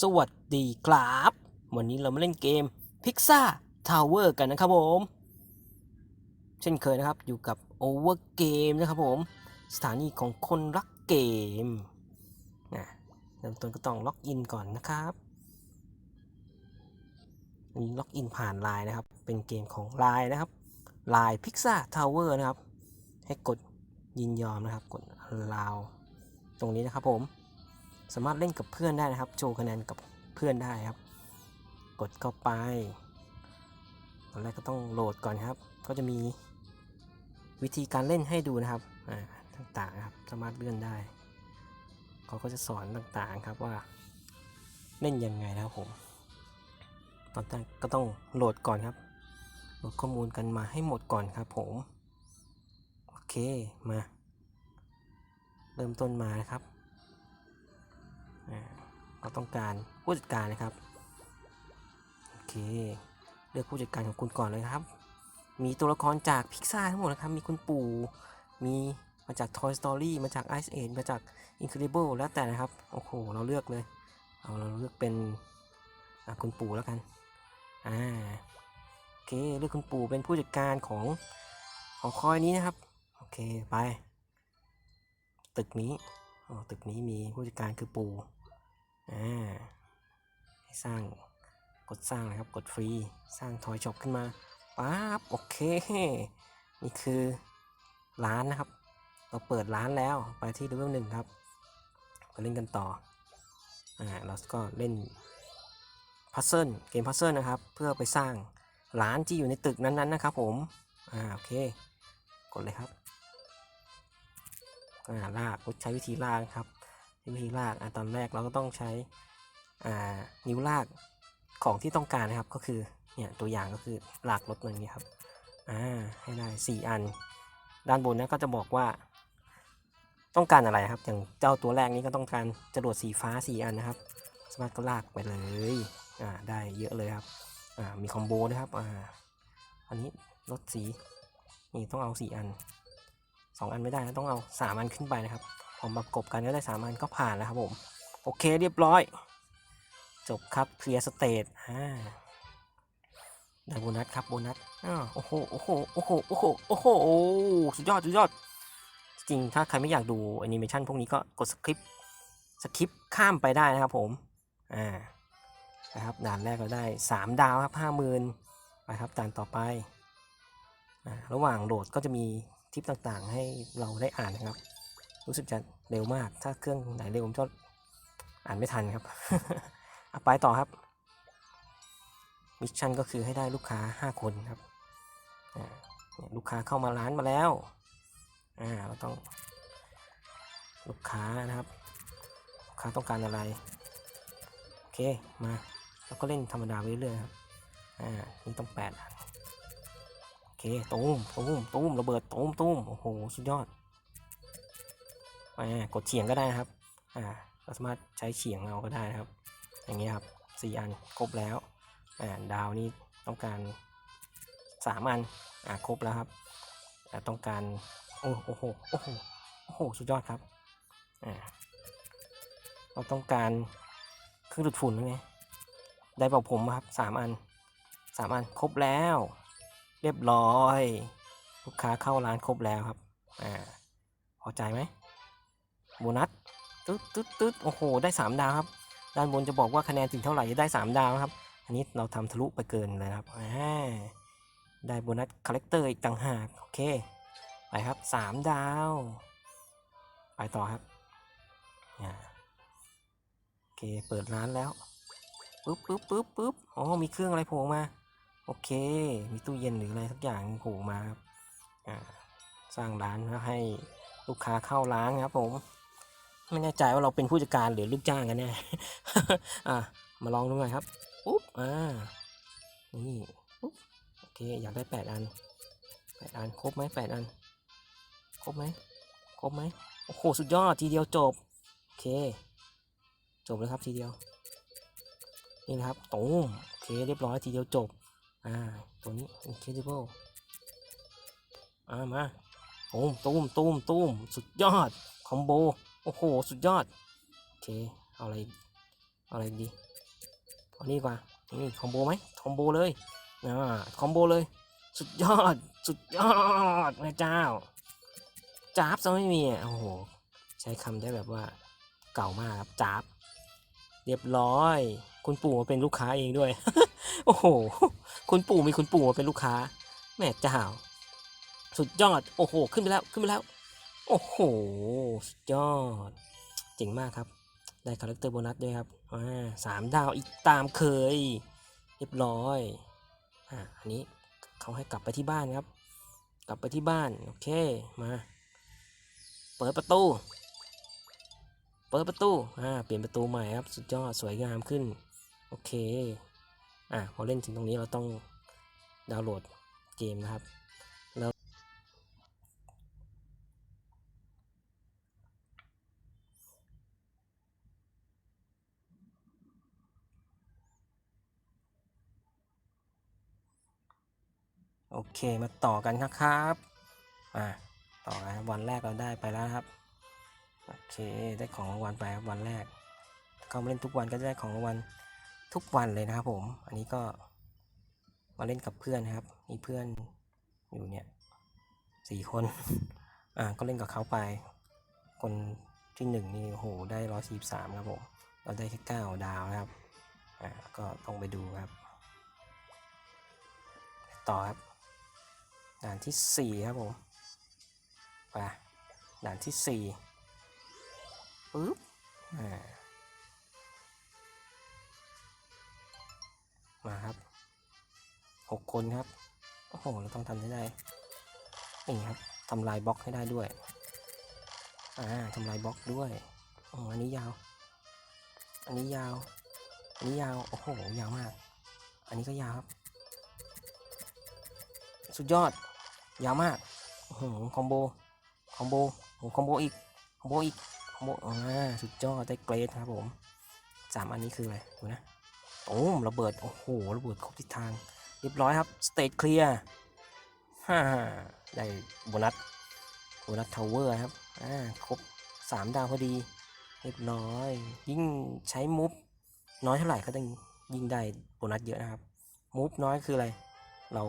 สวัสดีครับ วันนี้เรามาเล่นเกม Pizza Tower กันนะครับผม เช่นเคยนะครับอยู่กับ Over Game นะครับผม สถานีของคนรักเกมนะเริ่มต้นก็ต้องล็อกอินก่อนนะครับน,นี้ล็อกอินผ่าน Line นะครับ เป็นเกมของ Line นะครับ Line Pizza Tower นะครับ ให้กดยินยอมนะครับ กด allow ตรงนี้นะครับผม สามารถเล่นกับเพื่อนได้นะครับ โชว์คะแนนกับเพื่อนได้ครับ กดเข้าไปตอนแรกก็ต้องโหลดก่อนครับ ก็จะมีวิธีการเล่นให้ดูนะครับต่างๆครับสามารถเลื่อนได้เขาก็จะสอนต่างๆครับว่าเล่นยังไงนะครับผมตอนแรกก็ต้องโหลดก่อนครับโหลดข้อมูลกันมาให้หมดก่อนครับ ผมโอเคมา เริ่มต้นมานะครับ เราต้องการผู้จัดการนะครับ โอเค เลือกผู้จัดการของคุณก่อนเลยครับ มีตัวละครจากพิกซ่าทั้งหมดนะครับ มีคุณปู่ มีมาจาก Toy Story มาจาก Ice Age มาจาก Incredible แล้วแต่นะครับ โอ้โห เราเลือกเลย เอาเราเลือกเป็นคุณปู่แล้วกัน อ่า โอเค เลือกคุณปู่เป็นผู้จัดการของของคอยนี้นะครับ โอเค ไป ตึกนี้ ตึกนี้มีผู้จัดการคือปูอ่าให้สร้างกดสร้างนะครับ กดฟรี สร้างทอยช็อปขึ้นมาปั๊บโอเค นี่คือร้านนะครับ เราเปิดร้านแล้วไปที่เลเวลหนึ่งครับไปเล่นกันต่อ อ่า เราก็เล่นพัซเซิลเกมพัซเซิลนะครับ เพื่อไปสร้างร้านที่อยู่ในตึกนั้นๆนะครับผม อ่า โอเค กดเลยครับ ลากใช้วิธีลากครับวิธีลากอตอนแรกเราก็ต้องใช้นิ้วลากของที่ต้องการนะครับก็คือเนี่ยตัวอย่างก็คือลากรถมันนี้ครับอ่าให้ได้สี่อัน ด้านบนนะก็จะบอกว่า ต้องการอะไรครับ อย่างเจ้าตัวแรกนี้ก็ต้องการจรวดสีฟ้าสี่อันนะครับ สามารถก็ลากไปเลยอ่าได้เยอะเลยครับอ่ามีคอมโบด้วยครับอ่าอันนี้รถสีนี่ต้องเอาสี่อัน สองอันไม่ได้นะต้องเอาสามอันขึ้นไปนะครับพอประกบกันก็ได้สามอันก็ผ่านแล้วครับผม โอเคเรียบร้อย จบครับเคลียร์สเตจอ่าได้โบนัสครับโบนัสอ้าโอ้โหโอ้โหโอ้โหโอ้โหโอ้โหสุดยอดสุดยอด จริงถ้าใครไม่อยากดูแอนิเมชันพวกนี้ก็กดสคริปสคริปข้ามไปได้นะครับผมอ่านะครับด่านแรกเราได้สามดาวครับห้าหมื่นไปครับด่านต่อไปอ่าระหว่างโหลดก็จะมี ทิปต่างๆ ให้เราได้อ่านนะครับ รู้สึกจะเร็วมาก ถ้าเครื่องไหนเร็วผมจะอ่านไม่ทันครับอะไปต่อครับ มิชชั่นก็คือให้ได้ลูกค้า 5 คนครับลูกค้าเข้ามาร้านมาแล้วอ่าเราต้องลูกค้านะครับ ลูกค้าต้องการอะไร โอเค มา เราก็เล่นธรรมดาไปเรื่อยๆครับ อ่า นี่ต้องแปดอัน เคตูมตูมตูมระเบิดตูมตูมโอ้โหสุดยอดอ่ากดเฉียงก็ได้นะครับอ่าเราสามารถใช้เฉียงเอาก็ได้นะครับ อย่างเงี้ยครับสี่อันครบแล้วอ่าดาวนี่ต้องการสามอันอ่าครบแล้วครับอ่ต้องการโอ้โหโอ้โหโอ้โหสุดยอดครับอ่าเราต้องการเครื่องดูดฝุ่นไงได้เป่าผมครับสามอันสามอันครบแล้ว เรียบร้อย ลูกค้าเข้าร้านครบแล้วครับ อ่า พอใจไหมโบนัสตึ๊ดตึ๊ดตึ๊ดโอ้โห ได้สามดาวครับ ด้านบนจะบอกว่าคะแนนถึงเท่าไหร่จะได้สามดาวนะครับ อันนี้เราทำทะลุไปเกินเลยครับ อ่า ได้โบนัสคาแรคเตอร์อีกต่างหาก โอเค ไปครับสามดาว ไปต่อครับ อ่า โอเค เปิดร้านแล้ว ปึ๊บปึ๊บปึ๊บปึ๊บอ๋อ มีเครื่องอะไรโผล่มา โอเค มีตู้เย็นหรืออะไรสักอย่างโผล่มาครับสร้างร้านเพื่อให้ลูกค้าเข้าร้านครับผมไม่แน่ใจว่าเราเป็นผู้จัดการหรือลูกจ้างกันแน่อ่ามาลองดูหน่อยครับปุ๊บอ่านี่ปุ๊บโอเคอยากได้แปดอันแปดอันครบไหมแปดอันครบไหมครบไหมโอ้โหสุดยอดทีเดียวจบโอเค จบเลยครับทีเดียวนี่นะครับตูมโอเคเรียบร้อยทีเดียวจบ อ่า ตัวนี้ incredible อ่า มาตูมตูมตูมตูมสุดยอด คอมโบ โอ้โห สุดยอด โอเค เอาอะไรอีกเอาอะไรดี เอานี่กว่า นี่คอมโบไหมคอมโบเลยนะคอมโบเลย สุดยอด สุดยอดพระเจ้าจ้าบซะไม่มีโอ้โห ใช้คำได้แบบว่า เก่ามากครับจ้าบ เรียบร้อย คุณปู่มาเป็นลูกค้าเองด้วย โอ้โห คุณปู่มีคุณปู่มาเป็นลูกค้า แม่เจ้า สุดยอด โอ้โห ขึ้นไปแล้ว ขึ้นไปแล้ว โอ้โห สุดยอด เจ๋งมากครับ ได้คาแรคเตอร์โบนัสด้วยครับ อ่าสามดาวอีกตามเคย เรียบร้อย อ่า อันนี้เขาให้กลับไปที่บ้านครับ กลับไปที่บ้าน โอเค มา เปิดประตู เปิดประตู อ่า เปลี่ยนประตูใหม่ครับ สุดยอด สวยงามขึ้น โอเค อ่าพอเล่นถึงตรงนี้เราต้องดาวน์โหลดเกมนะครับแล้วโอเคมาต่อกันครับอ่าต่อกันครับวันแรกเราได้ไปแล้วครับโอเคได้ของรางวัลไปครับวันแรกเข้ามาเล่นทุกวันก็จะได้ของรางวัล ทุกวันเลยนะครับผม อันนี้ก็มาเล่นกับเพื่อนนะครับ มีเพื่อนอยู่เนี่ยสี่คน อ่า ก็เล่นกับเขาไป คนที่หนึ่งนี่โหได้ร้อยสี่สามครับผม เราได้แค่เก้าดาวนะครับ อ่า ก็ต้องไปดูครับ ต่อครับ ด่านที่สี่ครับผม ไป ด่านที่สี่ปึ๊บ อ่า มาครับหกคนครับ โอ้โห เราต้องทำให้ได้นี่ครับทำลายบล็อกให้ได้ด้วย อ่าทำลายบล็อกด้วยอ๋ออันนี้ยาว อันนี้ยาว อันนี้ยาว โอ้โห ยาวมาก อันนี้ก็ยาวครับ สุดยอด ยาวมาก โอ้โห คอมโบ คอมโบ โอ้คอมโบอีก คอมโบอีก คอมโบ อ่า สุดยอด ได้เกรดครับผมสามอันนี้คืออะไร ดูนะ โอ้มระเบิด โอ้โห ระเบิดครบทิศทาง เรียบร้อยครับ สเตจเคลียร์ฮ่าได้โบนัสโบนัสทาวเวอร์ครับ อ่า ครบสามดาวพอดี เรียบร้อย ยิ่งใช้มูฟน้อยเท่าไหร่ก็ต้องยิ่งได้โบนัสเยอะนะครับ มูฟน้อยคืออะไร เรา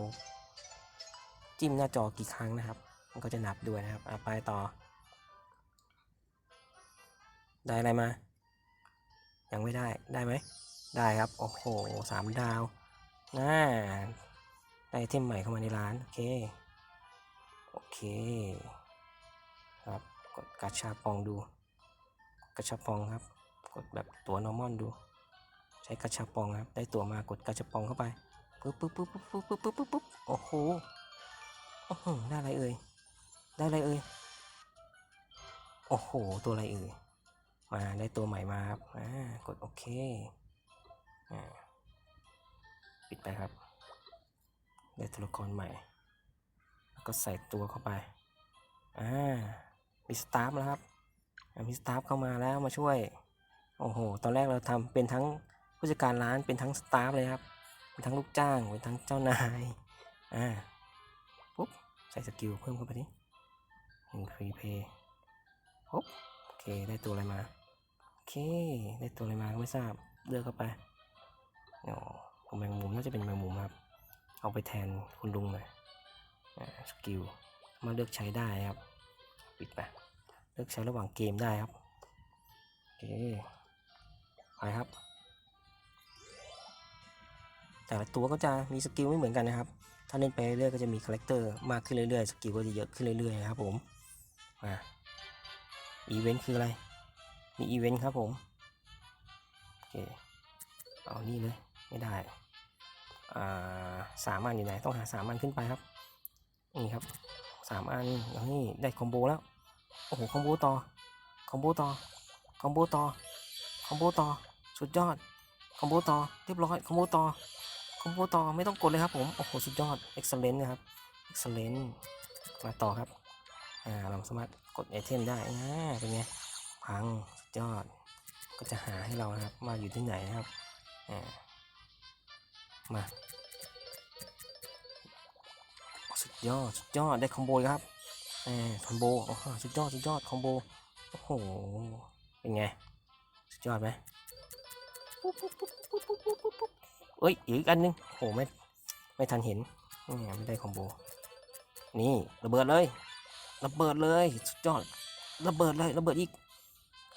จิ้มหน้าจอกี่ครั้งนะครับ มันก็จะนับด้วยนะครับอะไปต่อ ได้อะไรมา ยังไม่ได้ ได้ไหม ได้ครับ โอ้โหสามดาวน่าได้เทมใหม่เข้ามาในร้าน โอเค โอเค ครับ กดกาชาปองดูกาชาปองครับ กดแบบตัวนอร์มอนดู ใช้กาชาปองครับ ได้ตัวมากดกาชาปองเข้าไปปึ๊บปึ๊บปึ๊บปึ๊บปึ๊บปึ๊บปึ๊บปึ๊บโอ้โหโอ้โหได้อะไรเอ่ย ได้อะไรเอ่ย โอ้โห ตัวอะไรเอ่ย มาได้ตัวใหม่มาครับ อ่า กดโอเค ปิดไปครับ ได้ตัวละครใหม่ แล้วก็ใส่ตัวเข้าไป อ่า มีสตาฟแล้วครับ มีสตาฟเข้ามาแล้วมาช่วย โอ้โห ตอนแรกเราทำเป็นทั้งผู้จัดการร้านเป็นทั้งสตาฟเลยครับ เป็นทั้งลูกจ้าง เป็นทั้งเจ้านาย อ่า ปุ๊บ ใส่สกิลเพิ่มเข้าไปดิหนึ่งฟรีเพย์ปุ๊บ โอเค ได้ตัวอะไรมา โอเค ได้ตัวอะไรมาก็ไม่ทราบ เลือกเข้าไป อ้ผมแมงมุมน่าจะเป็นแมงมุมครับ เอาไปแทนคุณลุงหน่อยสกิลมาเลือกใช้ได้ครับ ปิดไป เลือกใช้ระหว่างเกมได้ครับโอเคไปครับ แต่ละตัวก็จะมีสกิลไม่เหมือนกันนะครับ ถ้าเล่นไปเรื่อยก็จะมีคาแรคเตอร์มากขึ้นเรื่อยๆ สกิลก็จะเยอะขึ้นเรื่อยๆนะครับผมอ่าอีเวนต์คืออะไร มีอีเวนต์ครับผม โอเค เอานี่เลย ไม่ได้สามอันอยู่ไหนต้องหาสามอันขึ้นไปครับนี่ครับสามอันนี่ได้คอมโบแล้วโอ้โหคอมโบต่อคอมโบต่อคอมโบต่อคอมโบต่อสุดยอดคอมโบต่อเรียบร้อยคอมโบต่อคอมโบต่อไม่ต้องกดเลยครับผมโอ้โหสุดยอด excellent นะครับ excellent มาต่อครับอ่าเราสามารถกดไอเทมได้อ่าเป็นไงพังสุดยอดก็จะหาให้เรานะครับมาอยู่ที่ไหนนะครับอ่า มาสุดยอดสุดยอดได้คอมโบครับแหมคอมโบโอ้โหสุดยอดสุดยอดคอมโบโอ้โหเป็นไงสุดยอดไหมเอ้ยอีกอันนึงโอ้โหไม่ไม่ทันเห็นนี่ไม่ได้คอมโบนี่ระเบิดเลยระเบิดเลยสุดยอดระเบิดเลยระเบิดอีก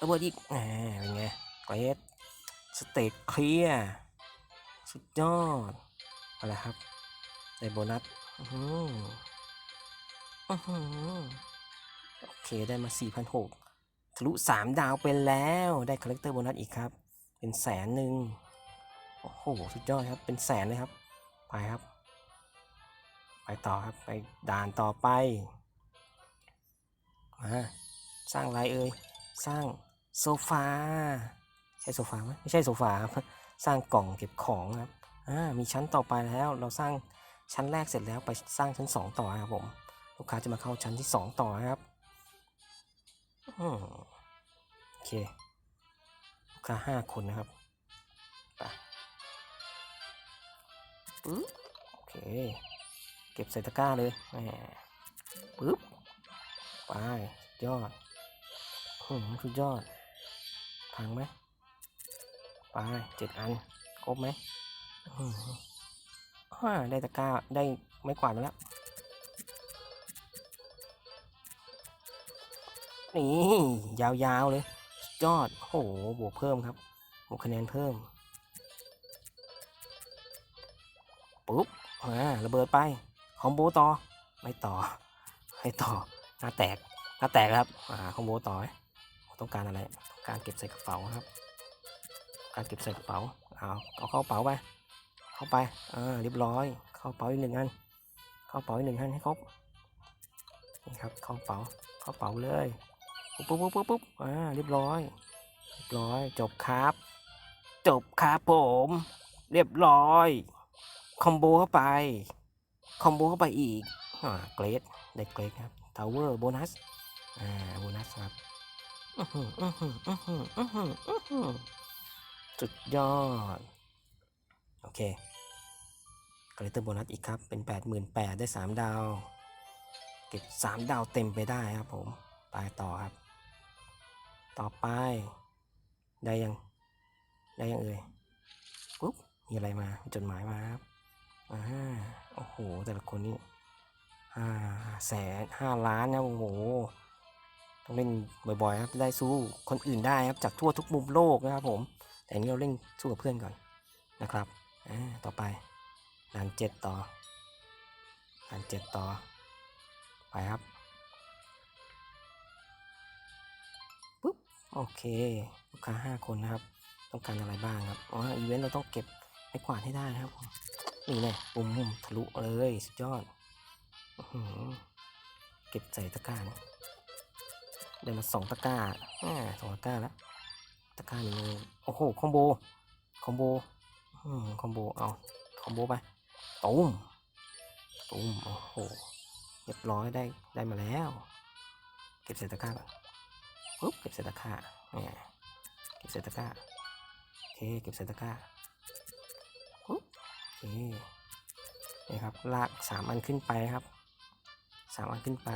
ระเบิดอีกแหมเป็นไงเกรดสเตตเคลียร์ สุดยอดอะไรครับได้โบนัสอือหืออื้อหือโอเคได้มา 4,600ทะลุ 3 ดาวไปแล้วได้คาแรคเตอร์โบนัสอีกครับ เป็นแสนหนึ่งโอ้โหสุดยอดครับ เป็นแสนเลยครับ ไปครับ ไปต่อครับ ไปด่านต่อไปมาสร้างอะไรเอ่ย สร้างโซฟา ใช่โซฟาไหมไม่ใช่โซฟาครับ สร้างกล่องเก็บของครับอ่ามีชั้นต่อไปแล้ว เราสร้างชั้นแรกเสร็จแล้วไปสร้างชั้นสองต่อครับผมลูกค้าจะมาเข้าชั้นที่สองต่อครับอืมโอเคลูกค้าห้าคนนะครับไปปึ๊บโอเค เก็บใส่ตะกร้าเลยแหมปึ๊บไปยอดหืมสุดยอดพังไหม ไปเจ็ดอันครบไหมได้ตะกร้าได้ไม้กวาดมาแล้วนี่ยาวๆเลยยอดโอ้โหบวกเพิ่มครับบวกคะแนนเพิ่มปุ๊บอ่าระเบิดไปคอมโบต่อไม่ต่อไม่ต่อหน้าแตกหน้าแตกครับอ่าคอมโบต่อต้องการอะไรต้องการเก็บใส่กระเป๋าครับ เก็บใส่กระเป๋าเอาเอาเข้ากระเป๋าไป เข้าไปอ่าเรียบร้อย เข้ากระเป๋าอีกหนึ่งอัน เข้ากระเป๋าอีกหนึ่งอันให้ครบนี่ครับ เข้ากระเป๋า เข้ากระเป๋าเลย ปุ๊บปุ๊บปุ๊บปุ๊บอ่าเรียบร้อย เรียบร้อย จบครับ จบครับผม เรียบร้อย คอมโบเข้าไป คอมโบเข้าไปอีก อ่า เกรด ได้เกรดครับ ทาวเวอร์โบนัส อ่า โบนัสครับ อือหืออื้อหืออื้อหืออื้อหืออื้อหือ สุดยอด โอเคกรดเตอร์โบนัสอีกครับ เป็นแปดหมื่นแปดได้สามดาว เก็บสามดาวเต็มไปได้ครับผมไปต่อครับ ต่อไป ได้ยัง ได้ยังเอ่ยปุ๊บมีอะไรมาจดหมายมาครับอ่าโอ้โห แต่ละคนนี่ห้าแสนห้าล้านนะโอ้โห ต้องเล่นบ่อยๆครับ จะได้สู้คนอื่นได้ครับ จากทั่วทุกมุมโลกนะครับผม แต่อันนี้เราเล่นสู้กับเพื่อนก่อนนะครับอ่าต่อไปด่านเจ็ดต่อด่านเจ็ดต่อ ไปครับปุ๊บโอเค ลูกค้าห้าคนนะครับ ต้องการอะไรบ้างครับ อ๋อ อีเวนต์เราต้องเก็บไม้กวาดให้ได้นะครับ นี่แน่ปุ่มมุมทะลุเลยสุดยอดอเก็บใส่ตะกร้าเนี่ยได้มาสองตะกร้าอ่าสองตะกร้าแล้ว ตะกร้าหนึ่งเลยโอ้โหคอมโบคอมโบอืมคอมโบเอาคอมโบไปตุ้มตุ้มโอ้โหเรียบร้อยได้ได้มาแล้ว เก็บใส่ตะกร้าก่อนปุ๊บเก็บใส่ตะกร้าเนี่ยเก็บใส่ตะกร้าโอเคเก็บใส่ตะกร้าปุ๊บโอเคนี่ครับลากสามอันขึ้นไปครับสามอันขึ้นไป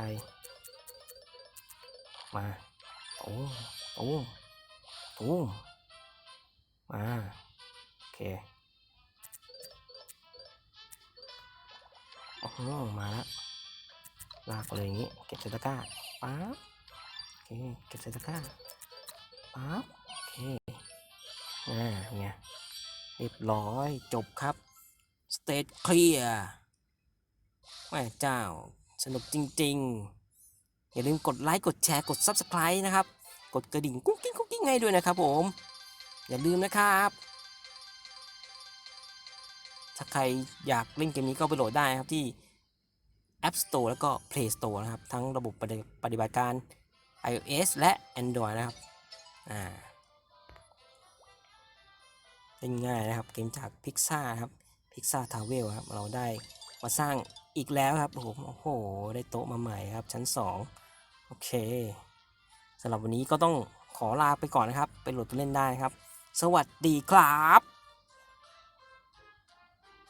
มาโอ้โอ้ โอ้มาโอเคโอ้โมาแล้วลากเลยอย่างนี้ เก็บใส่ตะกร้าปั๊บโอเค เก็บใส่ตะกร้าปั๊บโอเค อ่าไงเรียบร้อยจบครับ สเตจเคลียร์แม่เจ้า สนุกจริง ๆ อย่าลืมกดไลค์ กดแชร์ กด Subscribe นะครับ กดกระดิ่งกุ้งกิ้งกุ้งกิ้งให้ด้วยนะครับผม อย่าลืมนะครับถ้าใครอยากเล่นเกมนี้ก็ไปโหลดได้ครับที่ App Store แล้วก็ Play Store นะครับ ทั้งระบบปฏิปฏิบัติการ iOS และ Android นะครับ อ่าเล่นง่ายนะครับ เกมจาก Pixar ครับ Pixar Travel ครับ เราได้มาสร้างอีกแล้วครับผม โอ้โห ได้โต๊ะมาใหม่ครับ ชั้น 2 โอเค สำหรับวันนี้ก็ต้องขอลาไปก่อนนะครับ ไปโหลดตัวเล่นได้นะครับ สวัสดีครับ